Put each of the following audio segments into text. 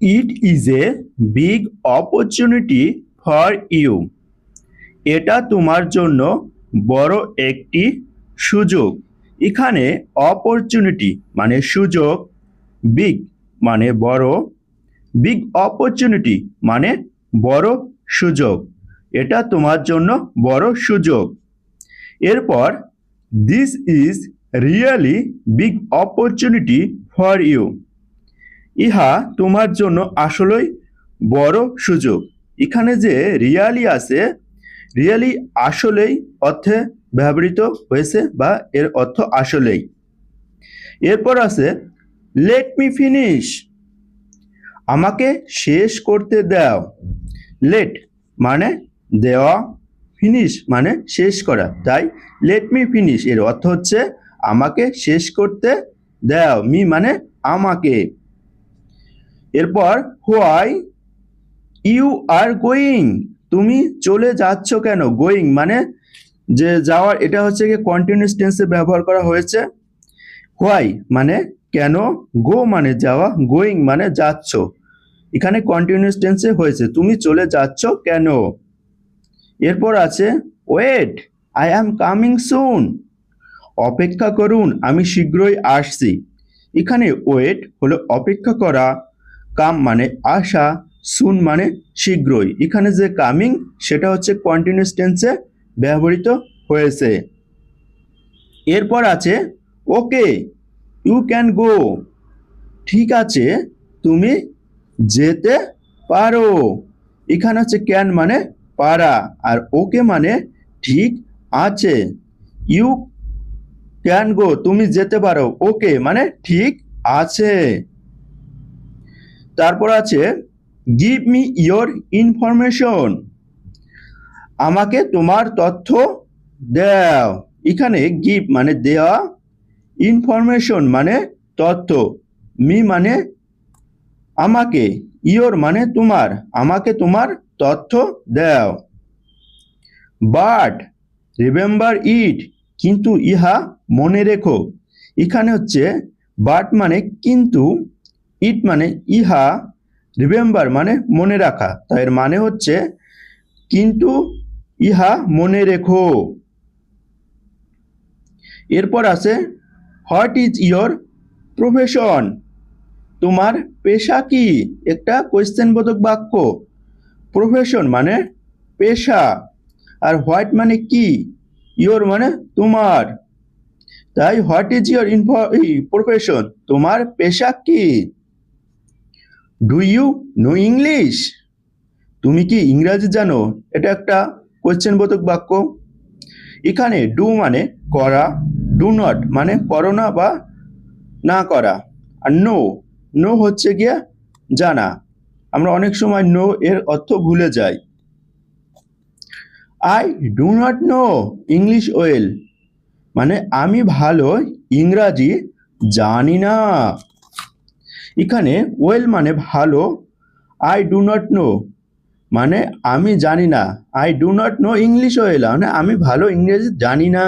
It is a big opportunity for you এটা তোমার জন্য বড় একটি সুযোগ। এখানে অপরচুনিটি মানে সুযোগ বিগ মানে বড় বিগ অপরচুনিটি মানে বড় সুযোগ। এটা তোমার জন্য বড় সুযোগ। এরপর this is really big opportunity for you ইহা তোমার জন্য আসলেই বড় সুযোগ। এখানে যে রিয়ালি আছে, রিয়ালি আসলেই অর্থে ব্যবহৃত হয়েছে বা এর অর্থ আসলেই। এরপর আছে লেট মি ফিনিশ আমাকে শেষ করতে দাও। লেট মানে দেওয়া ফিনিশ মানে শেষ করা। তাই লেট মি ফিনিশ এর অর্থ হচ্ছে, আমাকে শেষ করতে দাও। মি মানে আমাকে। এরপর, হোয়াই, ইউ আর গোয়িং। তুমি চলে যাচ্ছ কেন? গোয়িং মানে যে যাওয়ার, এটা হচ্ছে কি কন্টিনিউস টেন্সে ব্যবহার করা হয়েছে। হোয়াই মানে কেন? গো মানে যাওয়া, গোয়িং মানে যাচ্ছ। এখানে কন্টিনিউস টেন্সে হয়েছে, তুমি চলে যাচ্ছ কেন? এরপর আছে, wait, I am coming soon. অপেক্ষা করুন, আমি শীঘ্রই আসছি। এখানে ওয়েট হলো অপেক্ষা করা। কাম মানে আসা সুন মানে শীঘ্রই। এখানে যে কামিং, সেটা হচ্ছে কন্টিনিউস টেন্সে ব্যবহৃত হয়েছে। এরপর আছে, ওকে, ইউ ক্যান গো। ঠিক আছে, তুমি যেতে পারো। এখানে হচ্ছে ক্যান মানে পারা, আর ওকে মানে ঠিক আছে। ইউ ক্যান গো, তুমি যেতে পারো। ওকে মানে ঠিক আছে। তারপর আছে গিভ মি ইয়োর ইনফরমেশন আমাকে তোমার তথ্য দাও। এখানে গিভ মানে দেওয়া ইনফরমেশন মানে তথ্য মি মানে আমাকে ইয়োর মানে তোমার, আমাকে তোমার তথ্য দাও। বাট রিমেম্বার ইট কিন্তু ইহা মনে রেখো। এখানে হচ্ছে বাট মানে কিন্তু ইট মানে ইহা, রিমেম্বার মানে মনে রাখা। তাই এর মানে হচ্ছে, কিন্তু ইহা মনে রেখো। এরপর আছে, হোয়াট ইজ ইয়োর প্রফেশন? তোমার পেশা কি? একটা কোয়েশ্চেন বোধক বাক্য। প্রফেশন মানে পেশা। আর হোয়াট মানে কি? ইয়োর মানে তোমার। তাই হোয়াট ইজ ইয়োর প্রফেশন? তোমার পেশা কি? ডু ইউ নো ইংলিশ তুমি কি ইংরাজি জানো? এটা একটা কোয়েশ্চেন বোধক বাক্য। এখানে ডু মানে করা ডু নট মানে করো না বা না করা। আর নো নো হচ্ছে গিয়া জানা। আমরা অনেক সময় নো এর অর্থ ভুলে যাই। I do not know English well মানে আমি ভালো ইংরাজি জানি না। এখানে, ওয়েল মানে ভালো, আই ডু নট নো মানে আমি জানি না, I do not know English well মানে আমি ভালো ইংরেজি জানি না।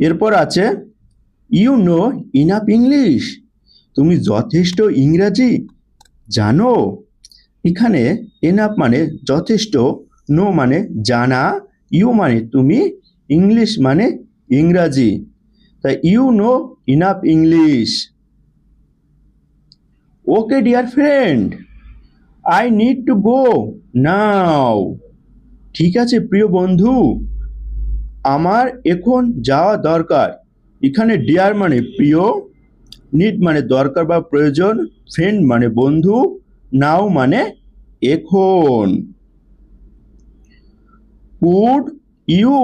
এরপর আছে, ইউ নো ইনাফ ইংলিশ তুমি যথেষ্ট ইংরাজি জানো এখানে এনাফ মানে যথেষ্ট, নো মানে জানা, ইউ মানে তুমি, ইংলিশ মানে ইংরাজি তাই you know enough English okay dear friend I need to go now ঠিক আছে, প্রিয় বন্ধু, আমার এখন যাওয়া দরকার। এখানে ডিয়ার মানে প্রিয় নিড মানে দরকার বা প্রয়োজন ফ্রেন্ড মানে বন্ধু নাও মানে এখন। Would you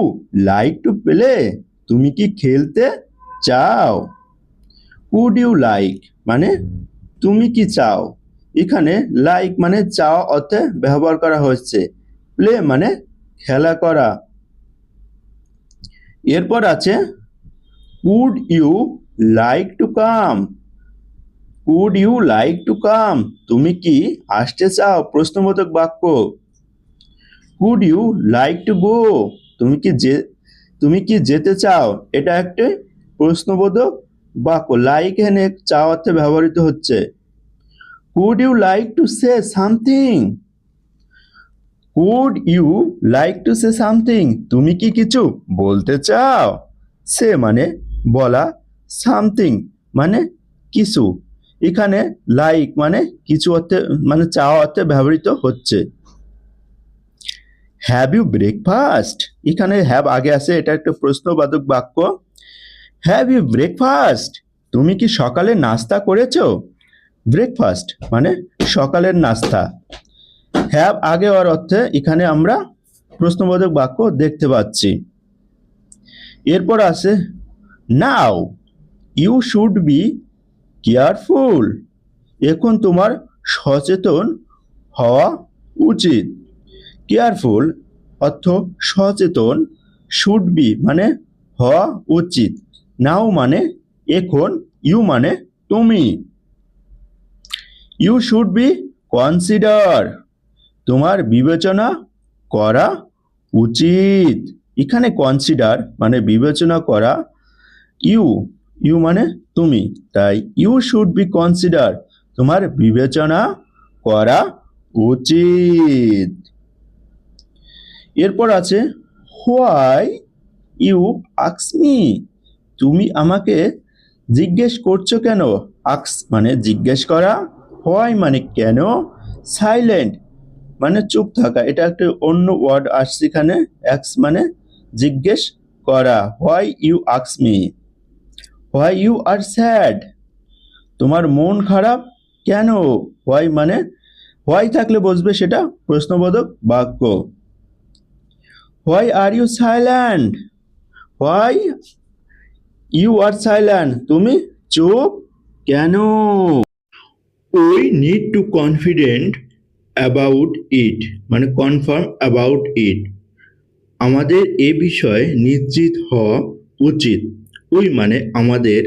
like to play তুমি কি খেলতে চাও? উড ইউ লাইক মানে তুমি কি চাও? এখানে লাইক মানে চাওয়া অর্থে ব্যবহার করা হচ্ছে প্লে মানে খেলা করা। এরপর আছে would you like to come would you like to come তুমি কি আসতে চাও? প্রশ্নবোধক বাক্য। Would you like to go তুমি কি যে তুমি কি যেতে চাও? এটা একটা প্রশ্নবোধক বাক্য লাইক এখানে চাওয়া অর্থে ব্যবহৃত হচ্ছে। Could you like to say something could you like to say something তুমি কি কিছু বলতে চাও? সে মানে বলা সামথিং মানে কিছু। এখানে লাইক মানে কিছু অর্থে মানে চাওয়া অর্থে ব্যবহৃত হচ্ছে। হ্যাভ ইউ ব্রেকফাস্ট এখানে হ্যাভ আগে আছে, এটা একটা প্রশ্নবাদক বাক্য। হ্যাভ ইউ ব্রেকফাস্ট তুমি কি সকালে নাস্তা করেছ? ব্রেকফাস্ট মানে সকালের নাস্তা। হ্যাভ আগে ওর অর্থে এখানে আমরা প্রশ্নবোধক বাক্য দেখতে পাচ্ছি। এরপর আছে now you should be careful এখন তোমার সচেতন হওয়া উচিত। কেয়ারফুল অর্থ সচেতন শুড বি মানে হওয়া উচিত। নাও মানে এখন ইউ মানে তুমি। You should be consider. তোমার বিবেচনা করা উচিত। এখানে কনসিডার মানে বিবেচনা করা ইউ। ইউ মানে তুমি। তাই ইউ শুড বি কনসিডার। তোমার বিবেচনা করা উচিত। এরপর আছে, হোয়াই ইউ আক্সমি তুমি আমাকে জিজ্ঞেস করছ কেন? আক্স মানে জিজ্ঞেস করা, হোয়াই মানে কেন? সাইলেন্ট মানে চুপ থাকা, এটা একটা অন্য ওয়ার্ড আসছে এখানে অ্যাক্স মানে জিজ্ঞেস করা। Why you আক্স me? Why you are sad? তোমার মন খারাপ কেন? হোয়াই মানে হোয়াই থাকলে বসবে সেটা প্রশ্নবোধক বাক্য। Why are you silent why you are silent তুমি চুপ? কেন? We need to confident about it মানে কনফার্ম অ্যাবাউট ইট আমাদের এ বিষয়ে নিশ্চিত হওয়া উচিত। উই মানে আমাদের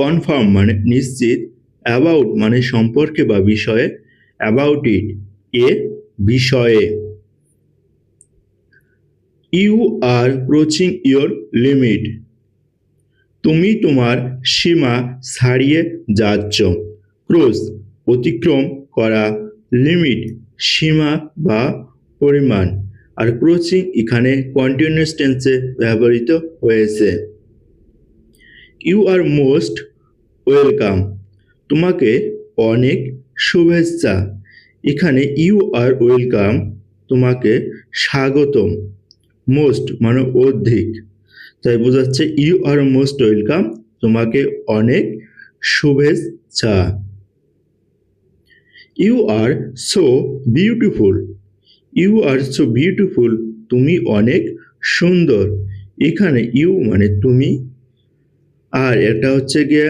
কনফার্ম মানে নিশ্চিত অ্যাবাউট মানে সম্পর্কে বা বিষয়ে অ্যাবাউট ইট এ বিষয়ে। You are crossing your limit তুমি তোমার সীমা ছাড়িয়ে যাচ্ছ। ক্রোস অতিক্রম করা লিমিট সীমা বা পরিমাণ। আর ক্রোচিং এখানে কন্টিনিউয়াস টেন্সে ব্যবহৃত হয়েছে। ইউ আর মোস্ট ওয়েলকাম তোমাকে অনেক শুভেচ্ছা। এখানে ইউ আর ওয়েলকাম তোমাকে স্বাগতম। মোস্ট মানে অধিক। তাই বোঝাচ্ছে ইউ আর মোস্ট ওয়েলকাম তোমাকে অনেক শুভেচ্ছা। You are so beautiful you are so beautiful তুমি অনেক সুন্দর। এখানে ইউ মানে তুমি। আর এটা হচ্ছে গিয়ে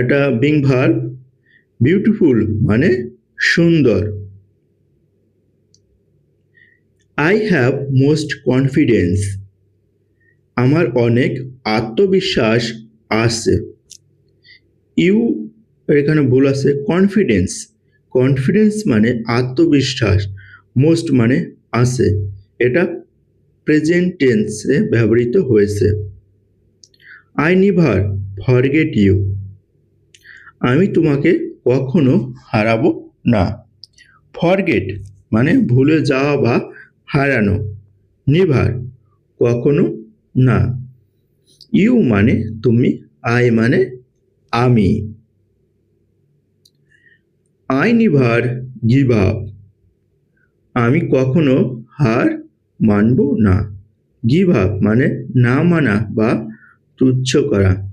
এটা বিং ভার বিউটিফুল মানে সুন্দর। আই হ্যাভ মোস্ট কনফিডেন্স আমার অনেক আত্মবিশ্বাস আছে। ইউ, এখানে ভুল আছে কনফিডেন্স কনফিডেন্স মানে আত্মবিশ্বাস মোস্ট মানে আছে। এটা প্রেজেন্ট টেন্সে ব্যবহৃত হয়েছে। আই নিভার ফরগেট ইউ আমি তোমাকে কখনো হারাবো না। ফরগেট মানে ভুলে যাওয়া বা হারানো। নিভার কখনো না। ইউ মানে তুমি, আই মানে আমি। I never give up. আমি কখনো হার মানব না। গিভ আপ মানে না মানা বা তুচ্ছ করা।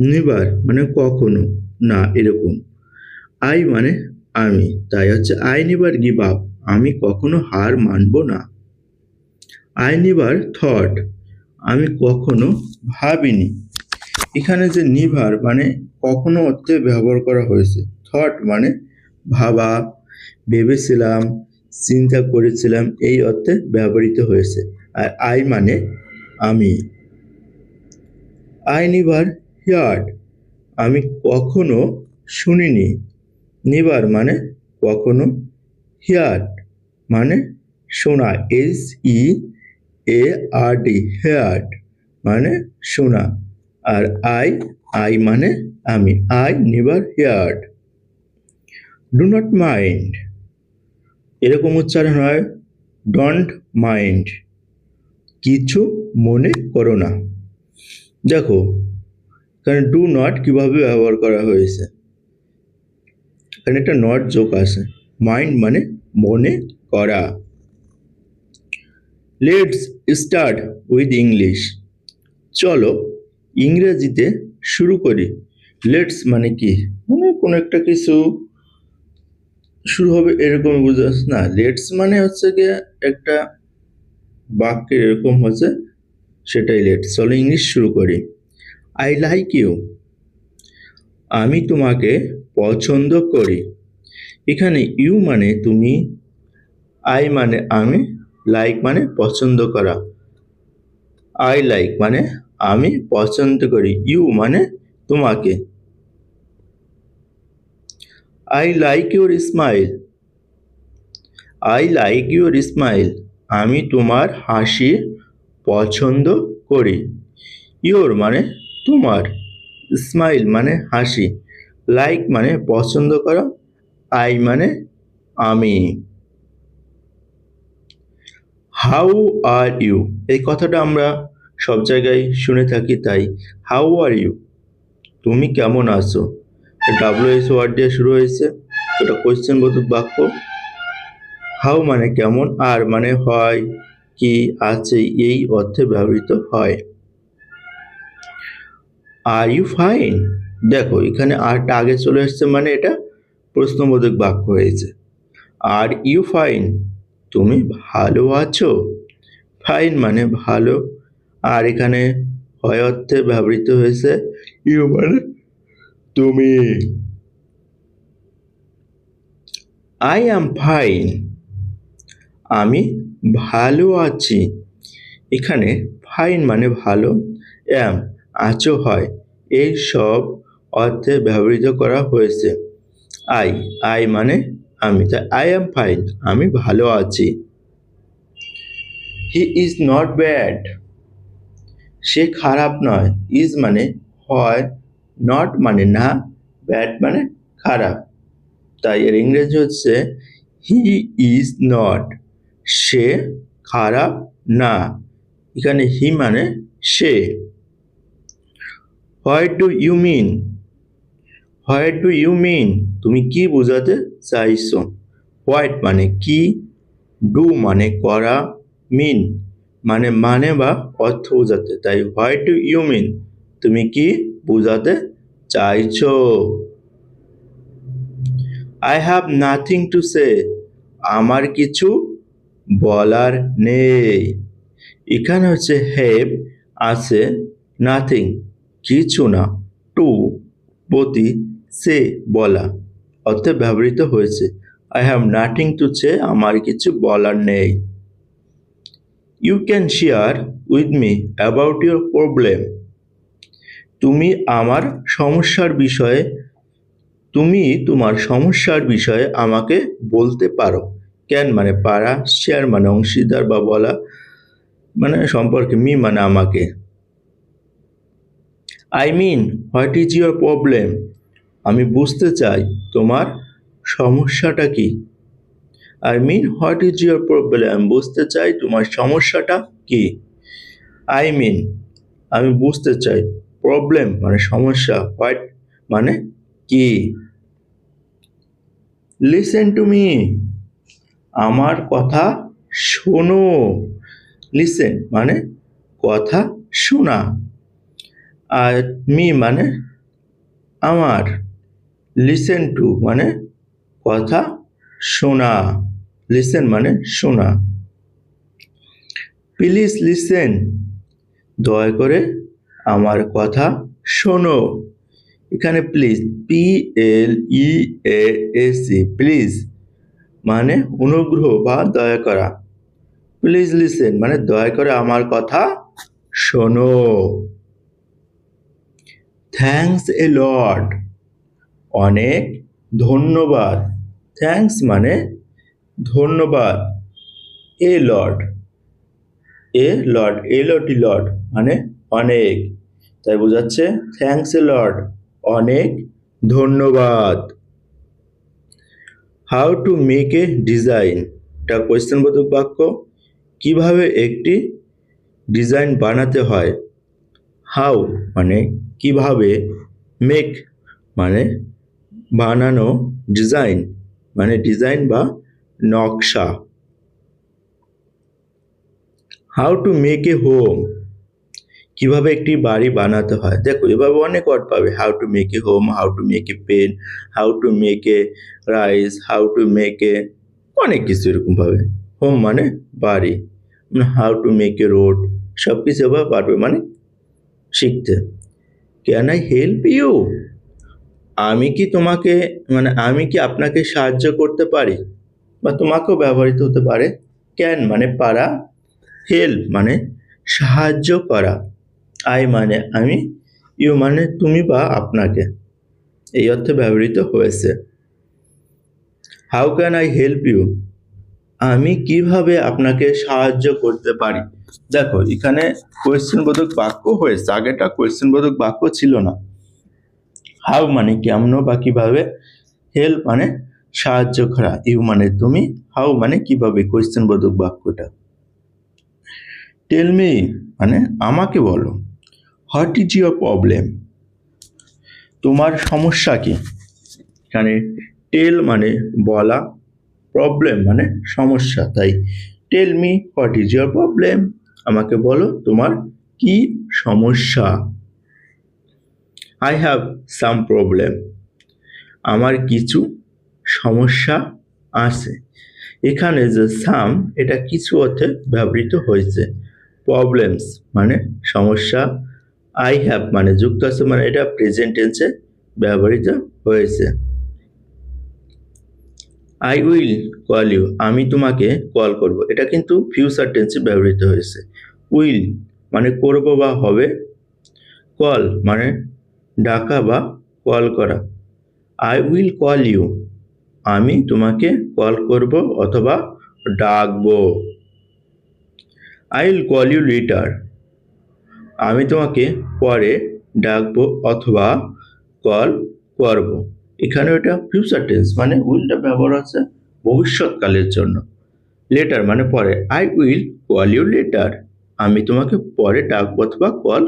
নিবার মানে কখনো না এরকম। আই মানে আমি, তাই হচ্ছে আই নিবার গিভ আপ। আমি কখনো হার মানব না। আই নিবার থট। আমি কখনো ভাবিনি। এখানে যে নিভার মানে কখনো অর্থে ব্যবহার করা হয়েছে। থট মানে ভাবা, ভেবেছিলাম, চিন্তা করেছিলাম, এই অর্থে ব্যবহৃত হয়েছে। আর আই মানে আমি। আই নিভার হিয়ার্ড আমি কখনো শুনিনি। নিবার মানে কখনো হিয়ার্ড মানে শোনা। S E A R D heard মানে শোনা, আর আই আই মানে আমি I never heard do not mind এরকম উচ্চারণ হয় ডন্ট মাইন্ড কিছু মনে করো না। দেখো এখানে ডু নট কীভাবে ব্যবহার করা হয়েছে? এখানে একটা নট যোগ আছে মাইন্ড মানে মনে করা। লেটস স্টার্ট উইথ ইংলিশ চলো ইংরেজিতে শুরু করি। লেটস মানে কি? মানে কোনো একটা কিছু শুরু হবে এরকম বুঝাস না। লেটস মানে হচ্ছে গিয়ে একটা বাক্যের এরকম হচ্ছে, সেটাই লেটস চলো ইংলিশ শুরু করি। আই লাইক ইউ আমি তোমাকে পছন্দ করি। এখানে ইউ মানে তুমি আই মানে আমি লাইক মানে পছন্দ করা। আই লাইক মানে আমি পছন্দ করি। ইউ মানে তোমাকে। I like your smile I like your smile আমি তোমার হাসি পছন্দ করি। ইউর মানে তোমার। স্মাইল মানে হাসি। লাইক মানে পছন্দ করা। আই মানে আমি। হাউ আর ইউ এই কথাটা আমরা সব জায়গায় শুনে থাকি তাই হাউ আর ইউ তুমি কেমন আছো? ডাব্লিউ এস ওয়ার্ড দিয়ে শুরু হয়েছে এটা কোয়েশ্চেন বোধক বাক্য। হাউ মানে কেমন, আর মানে হয়, কি আছে, এই অর্থে ব্যবহৃত হয়। আর ইউ ফাইন দেখো, এখানে আরটা আগে চলে আসছে মানে এটা প্রশ্নবোধক বাক্য হয়েছে। আর ইউ ফাইন তুমি ভালো আছো? ফাইন মানে ভালো। আর এখানে হয় অর্থে ব্যবহৃত হয়েছে ইউ মানে তুমি আই অ্যাম ফাইন আমি ভালো আছি। এখানে ফাইন মানে ভালো অ্যাম আছো হয়। এই সব অর্থে ব্যবহৃত করা হয়েছে। আই আই মানে আমি তাই আই অ্যাম ফাইন আমি ভালো আছি। হি ইজ নট ব্যাড সে খারাপ নয়। ইজ মানে হয় নট মানে না ব্যাড মানে খারাপ। তাই এর ইংরেজি হচ্ছে হি ইজ নট সে খারাপ না। এখানে হি মানে সে। What do you mean what do you mean তুমি কি বোঝাতে চাইছো? হোয়াট মানে কি? ডু মানে করা মিন মানে মানে বা অর্থ বোঝাতে। তাই হোয়াট ডু ইউ মিন তুমি কি বোঝাতে চাইছো? I have nothing to say আমার কিছু বলার নেই। এখানে হচ্ছে হ্যাভ আছে নাথিং কিছু না টু প্রতি সে বলা অর্থে ব্যবহৃত হয়েছে। I have nothing to say আমার কিছু বলার নেই। You can share with me about your problem তুমি আমার সমস্যার বিষয়ে, তুমি তোমার সমস্যার বিষয়ে আমাকে বলতে পারো। ক্যান মানে পারা শেয়ার মানে অংশীদার বা বলা মানে সম্পর্কে মি মানে আমাকে। I mean what is your problem আমি বুঝতে চাই তোমার সমস্যাটা কি। I mean what is your problem বুঝতে চাই তোমার সমস্যাটা কি। আই মিন আমি বুঝতে চাই প্রবলেম মানে সমস্যা হোয়াট মানে কি। লিসেন টু মি আমার কথা শোনো। লিসেন মানে কথা শোনা। আর মি মানে আমার। লিসেন টু মানে কথা শোনা। লিসেন মানে শোনা। প্লিজ লিসেন দয়া করে আমার কথা শোনো। এখানে please P L E A C please মানে অনুগ্রহ বা দয়া করা। প্লিজ লিসেন মানে দয়া করে আমার কথা শোনো। থ্যাংকস এ লট অনেক ধন্যবাদ। থ্যাঙ্কস মানে ধন্যবাদ। A lot. A lot, a lot lot মানে অনেক। তাই বোঝাচ্ছে, থ্যাঙ্কস এ লর্ড, অনেক ধন্যবাদ। How to make a design, এটা কোয়েশ্চেনবোধক বাক্য। কীভাবে একটি ডিজাইন বানাতে হয়? হাউ মানে কীভাবে মেক মানে বানানো ডিজাইন মানে ডিজাইন বা নকশা। How to make a home কীভাবে একটি বাড়ি বানাতে হয়? দেখো, এভাবে অনেক ওয়ার্ড পাবে। How to make a home how to make a pen how to make a rice how to make a অনেক কিছু এরকম পাবে। হোম মানে বাড়ি। How to make a road সব কিছু এভাবে পারবে মানে শিখতে। ক্যান আই হেল্প ইউ আমি কি তোমাকে মানে আমি কি আপনাকে সাহায্য করতে পারি? বা তোমাকেও ব্যবহৃত হতে পারে। ক্যান মানে পারা, হেল্প মানে সাহায্য করা। আই মানে আমি, ইউ মানে তুমি বা আপনাকে। এই অর্থে ব্যবহৃত হয়েছে। How can I help you? আমি কীভাবে আপনাকে সাহায্য করতে পারি? দেখো, এখানে কোয়েশ্চেন বোধক বাক্য হয়েছে। আগেটা কোয়েশ্চেন বোধক বাক্য ছিল না। হাউ মানে কেমন বা কীভাবে? হেল্প মানে সাহায্য করা, ইউ মানে তুমি, হাউ মানে কীভাবে? কোয়েশ্চেন বোধক বাক্যটা। টেল মি মানে আমাকে বলো হোয়াট ইজ ইউর প্রবলেম তোমার সমস্যা কি? এখানে টেল মানে বলা প্রবলেম মানে সমস্যা, তাই tell me what is your problem আমাকে বলো তোমার কি সমস্যা? আই হ্যাভ সাম প্রবলেম আমার কিছু সমস্যা আছে। এখানে যে সাম এটা কিছু অর্থে ব্যবহৃত হয়েছে। প্রবলেমস মানে সমস্যা। আই হ্যাভ মানে যুক্ত আছে মানে এটা প্রেজেন্ট টেন্সে ব্যবহৃত হয়েছে। আই উইল কল ইউ আমি তোমাকে কল করব। এটা কিন্তু ফিউচার টেন্সে ব্যবহৃত হয়েছে। উইল মানে করব বা হবে। কল মানে ডাকা বা কল করা। আই উইল কল ইউ আমি তোমাকে কল করব অথবা ডাকবো। I will call you later আমি তোমাকে পরে ডাকবো অথবা কল করব। এখানে এটা ফিউচার টেন্স মানে উইলটা ব্যবহার আছে ভবিষ্যৎকালের জন্য। লেটার মানে পরে। I will call you later আমি তোমাকে পরে ডাকবো অথবা কল